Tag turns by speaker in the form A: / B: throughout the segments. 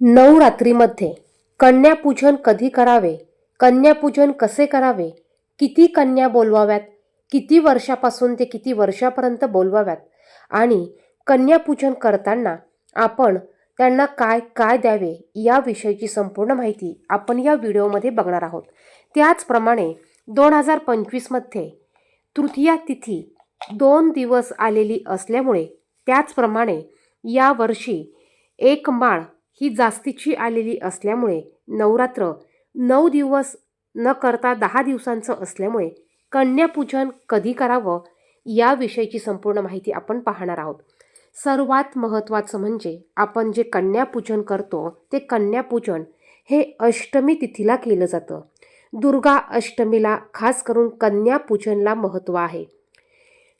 A: नवरात्रीमध्ये कन्यापूजन कधी करावे? कन्यापूजन कसे करावे? किती कन्या बोलवाव्यात? किती वर्षापासून ते किती वर्षापर्यंत बोलवाव्यात? आणि कन्यापूजन करताना आपण त्यांना काय काय द्यावे याविषयीची संपूर्ण माहिती आपण या व्हिडिओमध्ये बघणार आहोत. त्याचप्रमाणे दोन हजार पंचवीसमध्ये तृतीया तिथी दोन दिवस आलेली असल्यामुळे त्याचप्रमाणे यावर्षी एक माळ ही जास्तीची आलेली असल्यामुळे नवरात्र नऊ दिवस न करता दहा दिवसांचं असल्यामुळे कन्यापूजन कधी करावं याविषयीची संपूर्ण माहिती आपण पाहणार आहोत. सर्वात महत्त्वाचं म्हणजे आपण जे कन्यापूजन करतो ते कन्यापूजन हे अष्टमी तिथीला केलं जातं. दुर्गा अष्टमीला खास करून कन्यापूजनला महत्त्व आहे.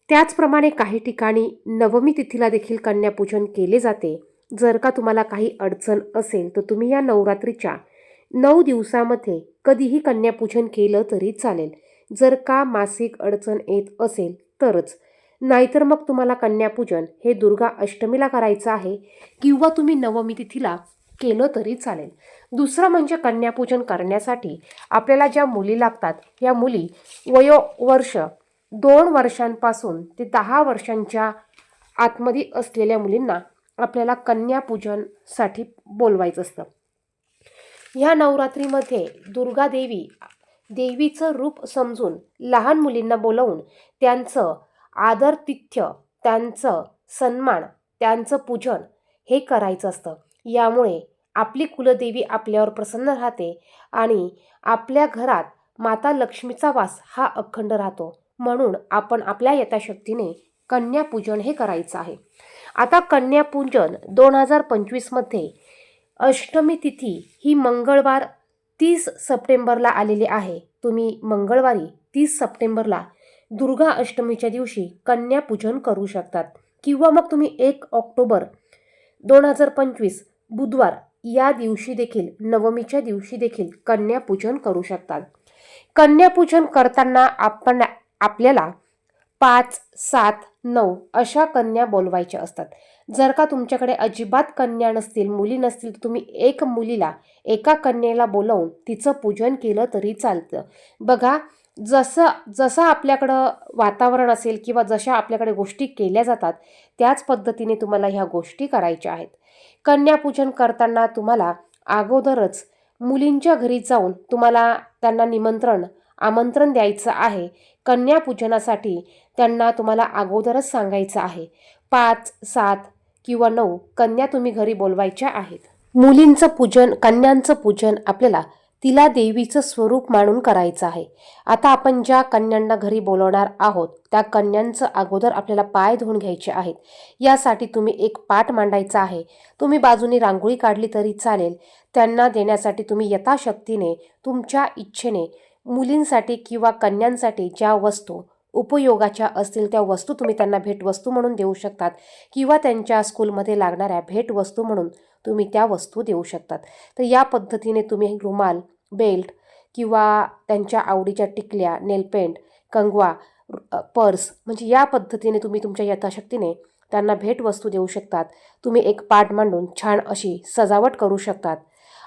A: त्याचप्रमाणे काही ठिकाणी नवमी तिथीला देखील कन्यापूजन केले जाते. जर का तुम्हाला काही अडचण असेल तर तुम्ही या नवरात्रीच्या नऊ दिवसामध्ये कधीही कन्यापूजन केलं तरी चालेल. जर का मासिक अडचण येत असेल तरच. नाहीतर मग तुम्हाला कन्यापूजन हे दुर्गा अष्टमीला करायचं आहे किंवा तुम्ही नवमी तिथीला केलं तरी चालेल. दुसरं म्हणजे कन्यापूजन करण्यासाठी आपल्याला ज्या मुली लागतात या मुली वयोवर्ष दोन वर्षांपासून ते दहा वर्षांच्या आतमध्ये असलेल्या मुलींना आपल्याला कन्यापूजनसाठी बोलवायचं असतं. ह्या नवरात्रीमध्ये दुर्गा देवी देवीचं रूप समजून लहान मुलींना बोलवून त्यांचं आदरतिथ्य त्यांचं सन्मान त्यांचं पूजन हे करायचं असतं. यामुळे आपली कुलदेवी आपल्यावर प्रसन्न राहते आणि आपल्या घरात माता लक्ष्मीचा वास हा अखंड राहतो. म्हणून आपण आपल्या यथाशक्तीने कन्यापूजन हे करायचं आहे. आता कन्यापूजन दोन हजार पंचवीसमध्ये अष्टमी तिथी ही मंगळवार तीस सप्टेंबरला आलेली आहे. तुम्ही मंगळवारी तीस सप्टेंबरला दुर्गा अष्टमीच्या दिवशी कन्यापूजन करू शकतात. किंवा मग तुम्ही एक ऑक्टोबर दोन हजार पंचवीस बुधवार या दिवशी देखील नवमीच्या दिवशी देखील कन्यापूजन करू शकतात. कन्यापूजन करताना आपण आपल्याला पाच सात नऊ अशा कन्या बोलवायच्या असतात. जर का तुमच्याकडे अजिबात कन्या नसतील मुली नसतील तर तुम्ही एक मुलीला एका कन्येला बोलवून तिचं पूजन केलं तरी चालतं. बघा जसं जसं आपल्याकडं वातावरण असेल किंवा जशा आपल्याकडे गोष्टी केल्या जातात त्याच पद्धतीने तुम्हाला ह्या गोष्टी करायच्या आहेत. कन्यापूजन करताना तुम्हाला अगोदरच मुलींच्या घरी जाऊन तुम्हाला त्यांना निमंत्रण आमंत्रण द्यायचं आहे कन्यापूजनासाठी त्यांना तुम्हाला अगोदरच सांगायचं आहे. पाच सात किंवा नऊ कन्या तुम्ही घरी बोलवायच्या आहेत. मुलींचं पूजन कन्यांचं पूजन आपल्याला तिला देवीचं स्वरूप मानून करायचं आहे. आता आपण ज्या कन्यांना घरी बोलवणार आहोत त्या कन्यांचं अगोदर आपल्याला पाय धुवून घ्यायचे आहेत. यासाठी तुम्ही एक पाठ मांडायचा आहे. तुम्ही बाजूने रांगोळी काढली तरी चालेल. त्यांना देण्यासाठी तुम्ही यथाशक्तीने तुमच्या इच्छेने मुलींसाठी किंवा कन्यांसाठी ज्या वस्तू उपयोगाच्या असतील त्या वस्तू तुम्ही त्यांना भेटवस्तू म्हणून देऊ शकतात किंवा त्यांच्या स्कूलमध्ये लागणाऱ्या भेटवस्तू म्हणून तुम्ही त्या वस्तू देऊ शकतात. तर या पद्धतीने तुम्ही रुमाल बेल्ट किंवा त्यांच्या आवडीच्या टिकल्या नेलपेंट कंगवा पर्स म्हणजे या पद्धतीने तुम्ही तुमच्या यथाशक्तीने त्यांना भेटवस्तू देऊ शकतात. तुम्ही एक पाट मांडून छान अशी सजावट करू शकतात.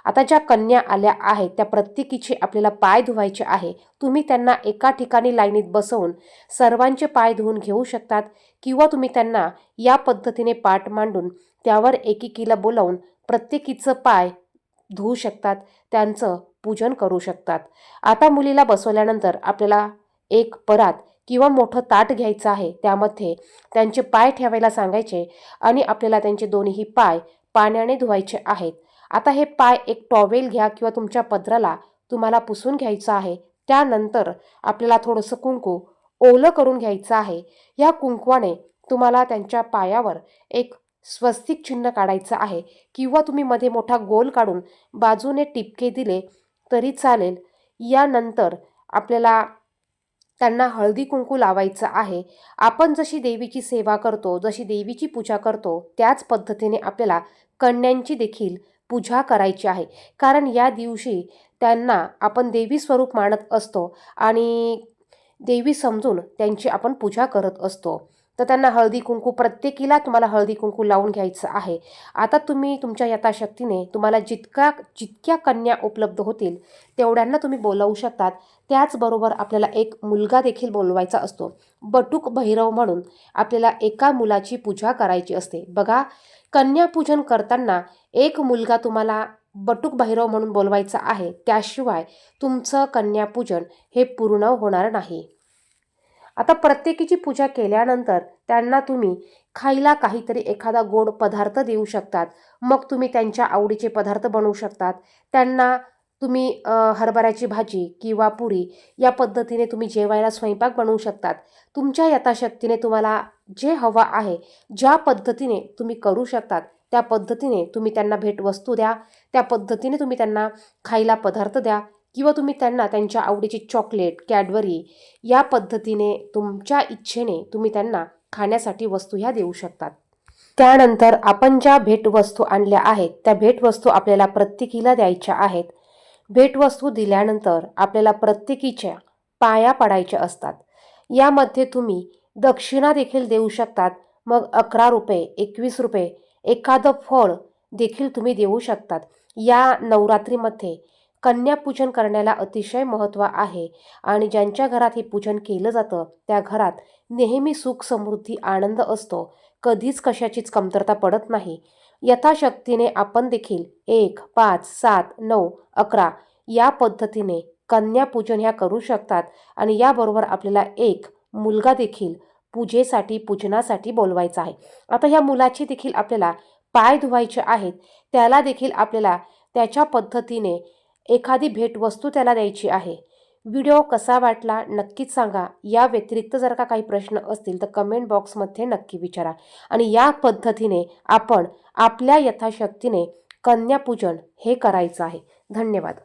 A: आता ज्या कन्या आल्या आहेत त्या प्रत्येकीचे आपल्याला पाय धुवायचे आहे. तुम्ही त्यांना एका ठिकाणी लाईनीत बसवून सर्वांचे पाय धुवून घेऊ शकतात किंवा तुम्ही त्यांना या पद्धतीने पाठ मांडून त्यावर एकेकीला बोलावून प्रत्येकीचं पाय धुवू शकतात त्यांचं पूजन करू शकतात. आता मुलीला बसवल्यानंतर आपल्याला एक परात किंवा मोठं ताट घ्यायचं आहे. त्यामध्ये त्यांचे पाय ठेवायला सांगायचे आणि आपल्याला त्यांचे दोन्ही पाय पाण्याने धुवायचे आहेत. आता हे पाय एक टॉवेल घ्या किंवा तुमच्या पदराला तुम्हाला पुसून घ्यायचं आहे. त्यानंतर आपल्याला थोडंसं कुंकू ओलं करून घ्यायचं आहे. या कुंकवाने तुम्हाला त्यांच्या पायावर एक स्वस्तिक चिन्ह काढायचं आहे किंवा तुम्ही मध्ये मोठा गोल काढून बाजूने टिपके दिले तरी चालेल. यानंतर आपल्याला त्यांना हळदी कुंकू लावायचं आहे. आपण जशी देवीची सेवा करतो जशी देवीची पूजा करतो त्याच पद्धतीने आपल्याला कन्यांची देखील पूजा करायची आहे. कारण या दिवशी त्यांना आपण देवी स्वरूप मानत असतो आणि देवी समजून त्यांची आपण पूजा करत असतो. तर त्यांना हळदी कुंकू प्रत्येकीला तुम्हाला हळदी कुंकू लावून घ्यायचं आहे. आता तुम्ही तुमच्या यथाशक्तीने तुम्हाला जितका जितक्या कन्या उपलब्ध होतील तेवढ्यांना तुम्ही बोलावू शकतात. त्याचबरोबर आपल्याला एक मुलगा देखील बोलवायचा असतो. बटूक भैरव म्हणून आपल्याला एका मुलाची पूजा करायची असते. बघा कन्यापूजन करताना एक मुलगा तुम्हाला बटूक भैरव म्हणून बोलवायचा आहे. त्याशिवाय तुमचं कन्यापूजन हे पूर्ण होणार नाही. आता प्रत्येकीची पूजा केल्यानंतर त्यांना तुम्ही खायला काहीतरी एखादा गोड पदार्थ देऊ शकतात. मग तुम्ही त्यांच्या आवडीचे पदार्थ बनवू शकतात. त्यांना तुम्ही हरभऱ्याची भाजी किंवा पुरी या पद्धतीने तुम्ही जेवायला स्वयंपाक बनवू शकतात. तुमच्या यथाशक्तीने तुम्हाला जे हवं आहे ज्या पद्धतीने तुम्ही करू शकतात त्या पद्धतीने तुम्ही त्यांना भेटवस्तू द्या. त्या पद्धतीने तुम्ही त्यांना खायला पदार्थ द्या. किंवा तुम्ही त्यांना त्यांच्या आवडीची चॉकलेट कॅडबरी या पद्धतीने तुमच्या इच्छेने तुम्ही त्यांना खाण्यासाठी वस्तू ह्या देऊ शकतात. त्यानंतर आपण ज्या भेटवस्तू आणल्या आहेत त्या भेटवस्तू आपल्याला प्रत्येकीला द्यायच्या आहेत. भेटवस्तू दिल्यानंतर आपल्याला प्रत्येकीच्या पाया पडायच्या असतात. यामध्ये तुम्ही दक्षिणा देखील देऊ शकतात. मग अकरा रुपये एकवीस रुपये एखादं फळ देखील तुम्ही देऊ शकतात. या नवरात्रीमध्ये कन्यापूजन करण्याला अतिशय महत्त्व आहे आणि ज्यांच्या घरात हे पूजन केलं जातं त्या घरात नेहमी सुख समृद्धी आनंद असतो. कधीच कशाचीच कमतरता पडत नाही. यथाशक्तीने आपण देखील एक पाच सात नऊ अकरा या पद्धतीने कन्यापूजन ह्या करू शकतात आणि याबरोबर आपल्याला एक मुलगा देखील पूजेसाठी पूजनासाठी बोलवायचा आहे. आता ह्या मुलाची देखील आपल्याला पाय धुवायचे आहेत. त्याला देखील आपल्याला त्याच्या पद्धतीने एखादी भेटवस्तू त्याला द्यायची आहे. व्हिडिओ कसा वाटला नक्कीच सांगा. या व्यतिरिक्त जर का काही प्रश्न असतील तर कमेंट बॉक्समध्ये नक्की विचारा. आणि या पद्धतीने आपण आपल्या यथाशक्तीने कन्यापूजन हे करायचं आहे. धन्यवाद.